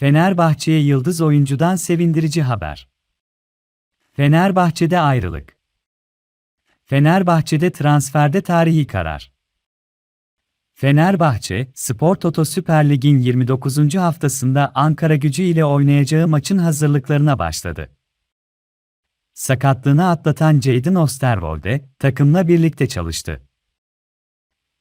Fenerbahçe'ye yıldız oyuncudan sevindirici haber. Fenerbahçe'de ayrılık. Fenerbahçe'de transferde tarihi karar. Fenerbahçe, Spor Toto Süper Lig'in 29. haftasında Ankara gücü ile oynayacağı maçın hazırlıklarına başladı. Sakatlığını atlatan Jadon Osterwolde, takımla birlikte çalıştı.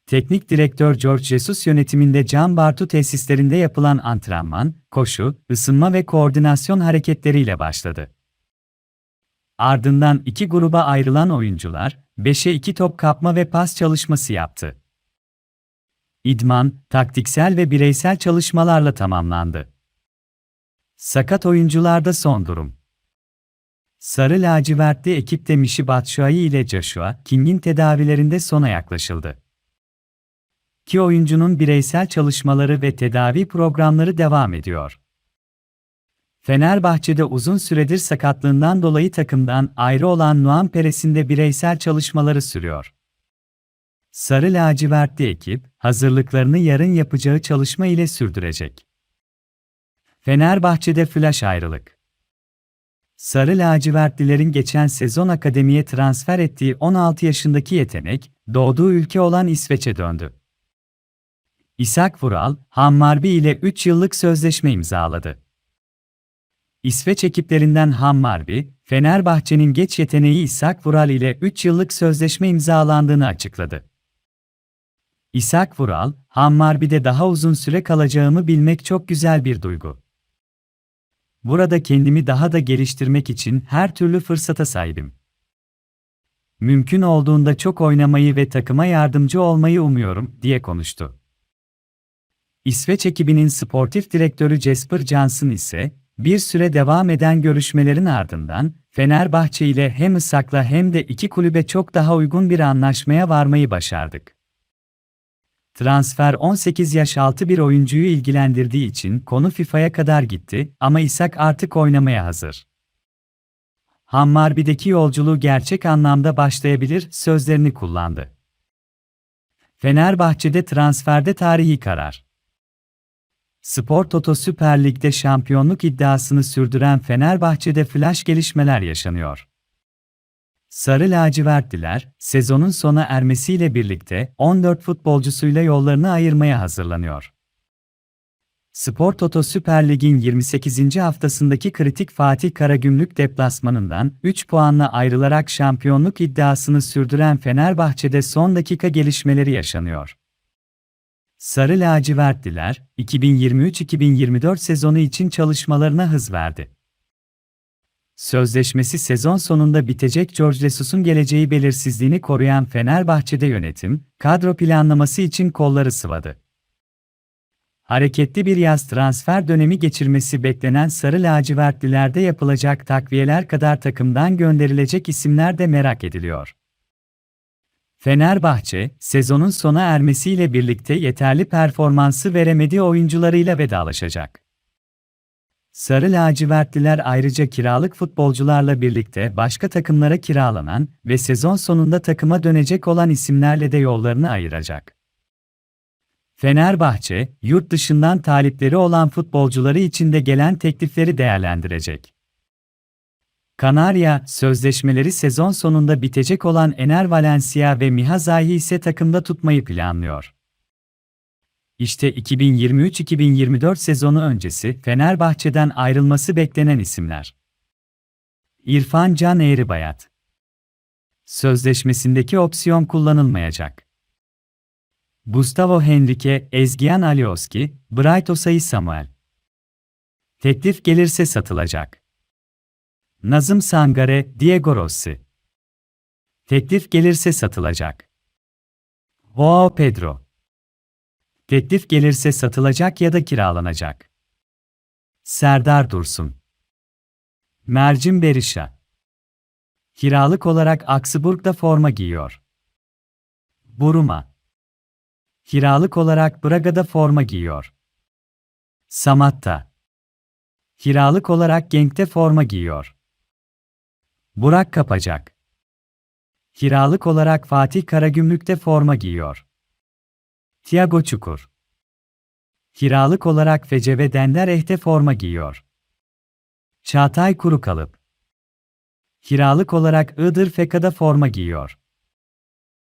Teknik direktör George Jesus yönetiminde Can Bartu tesislerinde yapılan antrenman, koşu, ısınma ve koordinasyon hareketleriyle başladı. Ardından iki gruba ayrılan oyuncular, 5'e 2 top kapma ve pas çalışması yaptı. İdman, taktiksel ve bireysel çalışmalarla tamamlandı. Sakat oyuncularda son durum. Sarı lacivertli ekipte Mişi Batshuayi ile Joshua King'in tedavilerinde sona yaklaşıldı. İki oyuncunun bireysel çalışmaları ve tedavi programları devam ediyor. Fenerbahçe'de uzun süredir sakatlığından dolayı takımdan ayrı olan Nuan Peres'in de bireysel çalışmaları sürüyor. Sarı lacivertli ekip, hazırlıklarını yarın yapacağı çalışma ile sürdürecek. Fenerbahçe'de flash ayrılık. Sarı lacivertlilerin geçen sezon akademiye transfer ettiği 16 yaşındaki yetenek, doğduğu ülke olan İsveç'e döndü. İshak Vural, Hammarby ile 3 yıllık sözleşme imzaladı. İsveç ekiplerinden Hammarby, Fenerbahçe'nin geç yeteneği İshak Vural ile 3 yıllık sözleşme imzalandığını açıkladı. İshak Vural, Hammarby'de daha uzun süre kalacağımı bilmek çok güzel bir duygu. Burada kendimi daha da geliştirmek için her türlü fırsata sahibim. Mümkün olduğunda çok oynamayı ve takıma yardımcı olmayı umuyorum, diye konuştu. İsveç ekibinin sportif direktörü Jesper Jansson ise, bir süre devam eden görüşmelerin ardından, Fenerbahçe ile hem Isak'la hem de iki kulübe çok daha uygun bir anlaşmaya varmayı başardık. Transfer 18 yaş altı bir oyuncuyu ilgilendirdiği için konu FIFA'ya kadar gitti ama İshak artık oynamaya hazır. Hammarby'deki yolculuğu gerçek anlamda başlayabilir sözlerini kullandı. Fenerbahçe'de transferde tarihi karar. Spor Toto Süper Lig'de şampiyonluk iddiasını sürdüren Fenerbahçe'de flash gelişmeler yaşanıyor. Sarı lacivertliler, sezonun sona ermesiyle birlikte 14 futbolcusuyla yollarını ayırmaya hazırlanıyor. Spor Toto Süper Lig'in 28. haftasındaki kritik Fatih Karagümrük deplasmanından 3 puanla ayrılarak şampiyonluk iddiasını sürdüren Fenerbahçe'de son dakika gelişmeleri yaşanıyor. Sarı lacivertliler, 2023-2024 sezonu için çalışmalarına hız verdi. Sözleşmesi sezon sonunda bitecek George Jesus'un geleceği belirsizliğini koruyan Fenerbahçe'de yönetim, kadro planlaması için kolları sıvadı. Hareketli bir yaz transfer dönemi geçirmesi beklenen Sarı lacivertlilerde yapılacak takviyeler kadar takımdan gönderilecek isimler de merak ediliyor. Fenerbahçe, sezonun sona ermesiyle birlikte yeterli performansı veremediği oyuncularıyla vedalaşacak. Sarı lacivertliler ayrıca kiralık futbolcularla birlikte başka takımlara kiralanan ve sezon sonunda takıma dönecek olan isimlerle de yollarını ayıracak. Fenerbahçe, yurt dışından talipleri olan futbolcuları için de gelen teklifleri değerlendirecek. Kanarya, sözleşmeleri sezon sonunda bitecek olan Ener Valencia ve Miha Zahi ise takımda tutmayı planlıyor. İşte 2023-2024 sezonu öncesi Fenerbahçe'den ayrılması beklenen isimler. İrfan Can Eğribayat Sözleşmesindeki opsiyon kullanılmayacak. Gustavo Henrique, Ezgian Alioski, Bright Osayi Samuel. Teklif gelirse satılacak. Nazım Sangare, Diego Rossi. Teklif gelirse satılacak. Joao Pedro. Teklif gelirse satılacak ya da kiralanacak. Serdar Dursun. Mercim Berisha. Kiralık olarak Augsburg'da forma giyiyor. Buruma. Kiralık olarak Braga'da forma giyiyor. Samatta. Kiralık olarak Genk'te forma giyiyor. Burak Kapacak. Kiralık olarak Fatih Karagümrük'te forma giyiyor. Tiago Çukur. Kiralık olarak Fece ve Dender Ehte forma giyiyor. Çağatay Kurukalıp. Kiralık olarak Iğdır Feka'da forma giyiyor.